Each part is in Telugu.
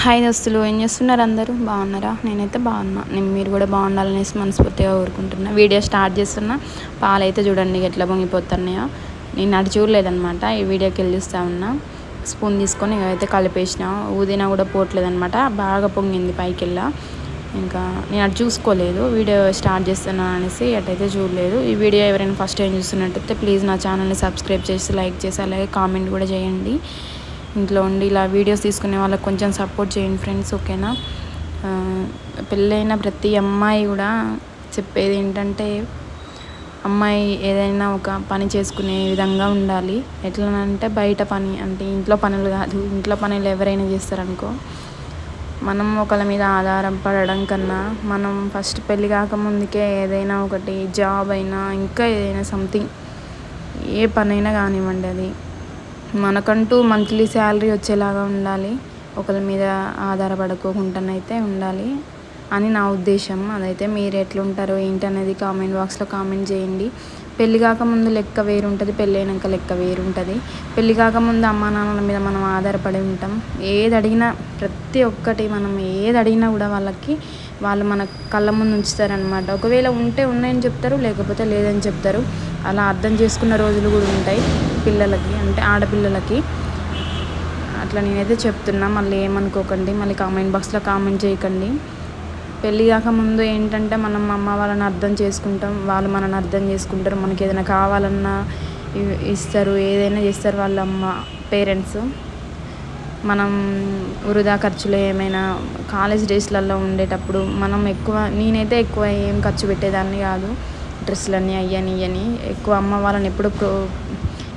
హాయ్ దోస్తులు ఏం చేస్తున్నారు అందరూ? బాగున్నారా? నేనైతే బాగున్నా. నేను మీరు కూడా బాగుండాలనేసి మనస్ఫూర్తిగా కోరుకుంటున్నా. వీడియో స్టార్ట్ చేస్తున్నా. పాలైతే చూడండి ఎట్లా పొంగిపోతున్నాయో. నేను అటు చూడలేదనమాట ఈ వీడియోకి వెళ్ళి చూస్తా ఉన్నా. స్పూన్ తీసుకొని అయితే కలిపేసిన. ఊదినా కూడా పోవట్లేదనమాట బాగా పొంగింది పైకి వెళ్ళా. ఇంకా నేను అటు చూసుకోలేదు. వీడియో స్టార్ట్ చేస్తున్నాను అనేసి అటైతే చూడలేదు. ఈ వీడియో ఎవరైనా ఫస్ట్ టైం చూస్తున్నట్టయితే ప్లీజ్ నా ఛానల్ని సబ్స్క్రైబ్ చేసి లైక్ చేసి అలాగే కామెంట్ కూడా చేయండి. ఇంట్లో ఉండి ఇలా వీడియోస్ తీసుకునే వాళ్ళకి కొంచెం సపోర్ట్ చేయండి ఫ్రెండ్స్ ఓకేనా? పెళ్ళైన ప్రతి అమ్మాయి కూడా చెప్పేది ఏంటంటే అమ్మాయి ఏదైనా ఒక పని చేసుకునే విధంగా ఉండాలి. ఎట్లనంటే బయట పని అంటే ఇంట్లో పనులు కాదు ఇంట్లో పనులు ఎవరైనా చేస్తారనుకో మనం ఒకళ్ళ మీద ఆధారం పడడం కన్నా మనం ఫస్ట్ పెళ్ళి కాకముందుకే ఏదైనా ఒకటి జాబ్ అయినా ఇంకా ఏదైనా సంథింగ్ ఏ పనైనా కానివ్వండి అది. మనకంటూ మంత్లీ శాలరీ వచ్చేలాగా ఉండాలి. ఒకరి మీద ఆధారపడుకోకుండానైతే ఉండాలి అని నా ఉద్దేశం. అదైతే మీరు ఎట్లుంటారో ఏంటి అనేది కామెంట్ బాక్స్లో కామెంట్ చేయండి. పెళ్ళి కాకముందు లెక్క వేరు ఉంటుంది పెళ్ళి అయినాక లెక్క వేరు ఉంటుంది పెళ్ళి కాకముందు అమ్మా నాన్నల మీద మనం ఆధారపడి ఉంటాం. ఏది అడిగినా ప్రతి ఒక్కటి మనం ఏది అడిగినా కూడా వాళ్ళకి వాళ్ళు మన కళ్ళ ముందు ఉంచుతారనమాట ఒకవేళ ఉంటే ఉన్నాయని చెప్తారు లేకపోతే లేదని చెప్తారు. అలా అర్థం చేసుకున్న రోజులు కూడా ఉంటాయి పిల్లలకి అంటే ఆడపిల్లలకి. అట్లా నేనైతే చెప్తున్నా మళ్ళీ ఏమనుకోకండి మళ్ళీ కామెంట్ బాక్స్లో కామెంట్ చేయకండి. పెళ్ళి కాకముందు ఏంటంటే మనం అమ్మ వాళ్ళని అర్థం చేసుకుంటాం వాళ్ళు మనని అర్థం చేసుకుంటారు. మనకి ఏదైనా కావాలన్నా ఇస్తారు ఏదైనా చేస్తారు వాళ్ళ అమ్మ పేరెంట్స్. మనం వృధా ఖర్చులు ఏమైనా కాలేజ్ డేస్లలో ఉండేటప్పుడు మనం ఎక్కువ నేనైతే ఎక్కువ ఏం ఖర్చు పెట్టేదాన్ని కాదు. డ్రెస్సులన్నీ అయ్యని ఇయ్యని. ఎక్కువ అమ్మ వాళ్ళని ఎప్పుడు ప్రో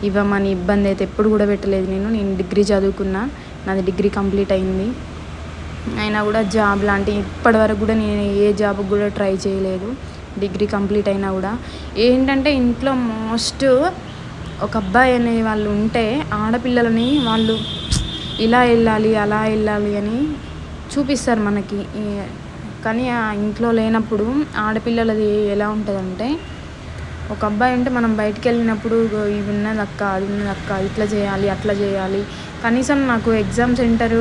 ఇవ్వమని ఇబ్బంది అయితే ఎప్పుడు కూడా పెట్టలేదు నేను. నేను డిగ్రీ చదువుకున్నా నాది డిగ్రీ కంప్లీట్ అయింది. అయినా కూడా జాబ్ లాంటి ఇప్పటివరకు కూడా నేను ఏ జాబ్కి కూడా ట్రై చేయలేదు. డిగ్రీ కంప్లీట్ అయినా కూడా. ఏంటంటే ఇంట్లో మోస్ట్ ఒక అబ్బాయి అనే వాళ్ళు ఉంటే ఆడపిల్లలని వాళ్ళు ఇలా వెళ్ళాలి అలా వెళ్ళాలి అని చూపిస్తారు మనకి. కానీ ఆ ఇంట్లో లేనప్పుడు ఆడపిల్లలది ఎలా ఉంటుందంటే ఒక అబ్బాయి అంటే మనం బయటికి వెళ్ళినప్పుడు ఇవి ఉన్నది అక్క అది ఉన్నది అక్క ఇట్లా చేయాలి అట్లా చేయాలి. కనీసం నాకు ఎగ్జామ్ సెంటర్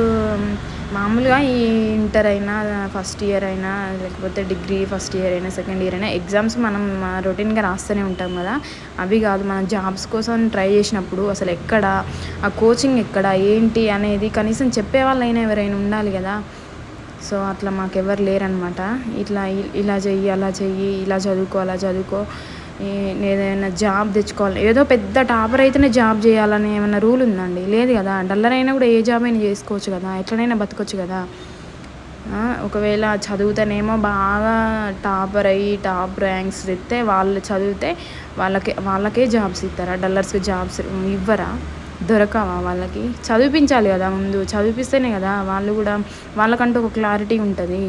మామూలుగా ఈ ఇంటర్ అయినా ఫస్ట్ ఇయర్ అయినా లేకపోతే డిగ్రీ ఫస్ట్ ఇయర్ అయినా సెకండ్ ఇయర్ అయినా ఎగ్జామ్స్ మనం రొటీన్గా రాస్తూనే ఉంటాం కదా. అవి కాదు మనం జాబ్స్ కోసం ట్రై చేసినప్పుడు అసలు ఎక్కడ ఆ కోచింగ్ ఎక్కడ ఏంటి అనేది కనీసం చెప్పే వాళ్ళైనా ఎవరైనా ఉండాలి కదా. సో అట్లా మాకెవరు లేరనమాట ఇట్లా ఇ- ఇలా చెయ్యి అలా చెయ్యి ఇలా చదువుకో అలా చదువుకో. ఏదైనా జాబ్ తెచ్చుకోవాలి. ఏదో పెద్ద టాపర్ అయితేనే జాబ్ చేయాలని ఏమైనా రూల్ ఉందండి? లేదు కదా. డల్లర్ అయినా కూడా ఏ జాబ్ అయినా చేసుకోవచ్చు కదా. ఎట్లనైనా బతకొచ్చు కదా. ఒకవేళ చదువుతానేమో బాగా టాపర్ అయ్యి టాప్ ర్యాంక్స్ తెస్తే వాళ్ళు చదివితే వాళ్ళకే వాళ్ళకే జాబ్స్ ఇస్తారా? డల్లర్స్కి జాబ్స్ ఇవ్వరా? దొరకవా వాళ్ళకి? చదివించాలి కదా ముందు. చదివిస్తేనే కదా వాళ్ళు కూడా వాళ్ళకంటూ ఒక క్లారిటీ ఉంటుంది.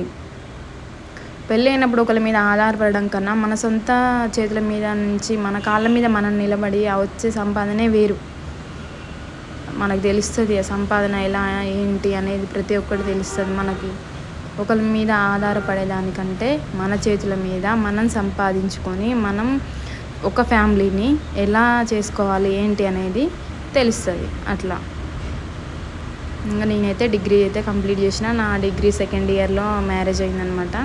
పెళ్ళి అయినప్పుడు ఒకరి మీద ఆధారపడడం కన్నా మన సొంత చేతుల మీద నుంచి మన కాళ్ళ మీద మనం నిలబడి ఆ వచ్చే సంపాదనే వేరు. మనకు తెలుస్తుంది ఆ సంపాదన ఎలా ఏంటి అనేది ప్రతి ఒక్కటి తెలుస్తుంది మనకి. ఒకరి మీద ఆధారపడేదానికంటే మన చేతుల మీద మనం సంపాదించుకొని మనం ఒక ఫ్యామిలీని ఎలా చేసుకోవాలి ఏంటి అనేది తెలుస్తుంది అట్లా. ఇంకా నేనైతే డిగ్రీ అయితే కంప్లీట్ చేసిన. నా డిగ్రీ సెకండ్ ఇయర్లో మ్యారేజ్ అయిందనమాట.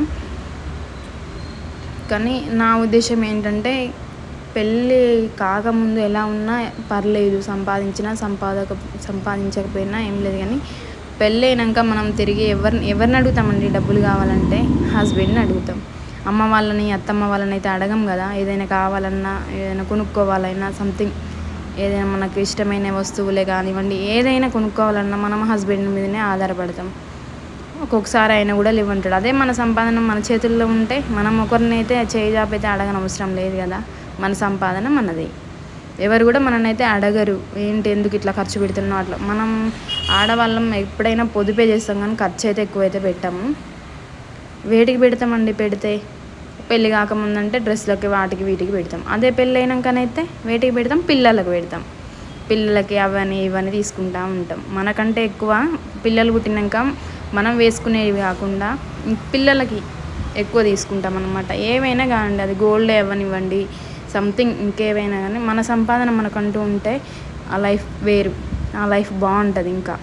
కానీ నా ఉద్దేశం ఏంటంటే పెళ్ళి కాకముందు ఎలా ఉన్నా పర్లేదు సంపాదించినా సంపాదక సంపాదించకపోయినా ఏం లేదు కానీ పెళ్ళి అయినాక మనం తిరిగి ఎవరిని ఎవరిని అడుగుతామండి? డబ్బులు కావాలంటే హస్బెండ్ని అడుగుతాం. అమ్మ వాళ్ళని అత్తమ్మ వాళ్ళని అయితే అడగం కదా? ఏదైనా కావాలన్నా ఏదైనా కొనుక్కోవాలన్నా సంథింగ్ ఏదైనా మనకు ఇష్టమైన వస్తువులే కానివ్వండి ఏదైనా కొనుక్కోవాలన్నా మనం హస్బెండ్ మీదనే ఆధారపడతాం. ఒక్కొక్కసారి ఆయన కూడా లేవంటాడు. అదే మన సంపాదన మన చేతుల్లో ఉంటే మనం ఒకరినైతే చేయి జాపైతే అడగని అవసరం లేదు కదా. మన సంపాదన మనది. ఎవరు కూడా మననైతే అయితే అడగరు. ఏంటి ఎందుకు ఇట్లా ఖర్చు పెడుతున్నావు అట్లా. మనం ఆడవాళ్ళం ఎప్పుడైనా పొదుపే చేస్తాం కానీ ఖర్చు అయితే ఎక్కువైతే పెట్టాము. వేటికి పెడతామండి? పెడితే పెళ్ళి కాకముందంటే డ్రెస్లకి వాటికి వీటికి పెడతాం. అదే పెళ్ళి అయినాకనైతే వేటికి పెడతాం? పిల్లలకు పెడతాం. పిల్లలకి అవని ఇవన్నీ తీసుకుంటా ఉంటాం. మనకంటే ఎక్కువ పిల్లలు పుట్టినాక మనం వేసుకునేవి కాకుండా పిల్లలకి ఎక్కువ తీసుకుంటాం అనమాట ఏవైనా కానివ్వండి అది గోల్డ్ ఇవ్వనివ్వండి సంథింగ్ ఇంకేవైనా కానీ మన సంపాదన మనకంటూ ఉంటే ఆ లైఫ్ వేరు ఆ లైఫ్ బాగుంటుంది ఇంకా.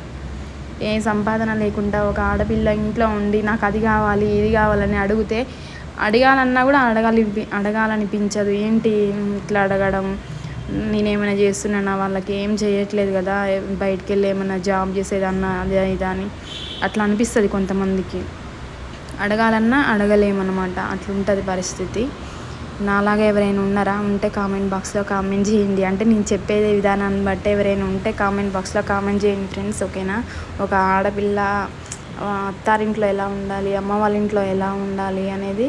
ఏ సంపాదన లేకుండా ఒక ఆడపిల్ల ఇంట్లో ఉండి నాకు అది కావాలి ఇది కావాలని అడిగితే అడగాలన్నా కూడా అడగాలి అడగాలనిపించదు. ఏంటి ఇట్లా అడగడం? నేనేమైనా చేస్తున్నానా? వాళ్ళకి ఏం చేయట్లేదు కదా? బయటికి వెళ్ళి ఏమైనా జాబ్ చేసేదన్నా అదే ఇదా అని. అట్లా అనిపిస్తుంది కొంతమందికి. అడగాలన్నా అడగలేమన్నమాట. అట్లుంటుంది పరిస్థితి. నాలాగా ఎవరైనా ఉన్నారా? ఉంటే కామెంట్ బాక్స్లో కామెంట్ చేయండి. అంటే నేను చెప్పేది విధానాన్ని బట్టి ఎవరైనా ఉంటే కామెంట్ బాక్స్లో కామెంట్ చేయండి ఫ్రెండ్స్ ఓకేనా? ఒక ఆడపిల్ల అత్తారింట్లో ఎలా ఉండాలి? అమ్మ వాళ్ళ ఇంట్లో ఎలా ఉండాలి అనేది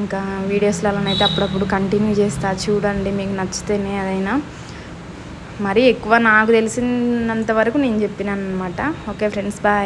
ఇంకా వీడియోస్లలోనైతే అప్పుడప్పుడు కంటిన్యూ చేస్తా. చూడండి మీకు నచ్చితేనే అదైనా. మరీ ఎక్కువ నాకు తెలిసినంత వరకు నేను చెప్పినాను అనమాట ఓకే ఫ్రెండ్స్ బాయ్.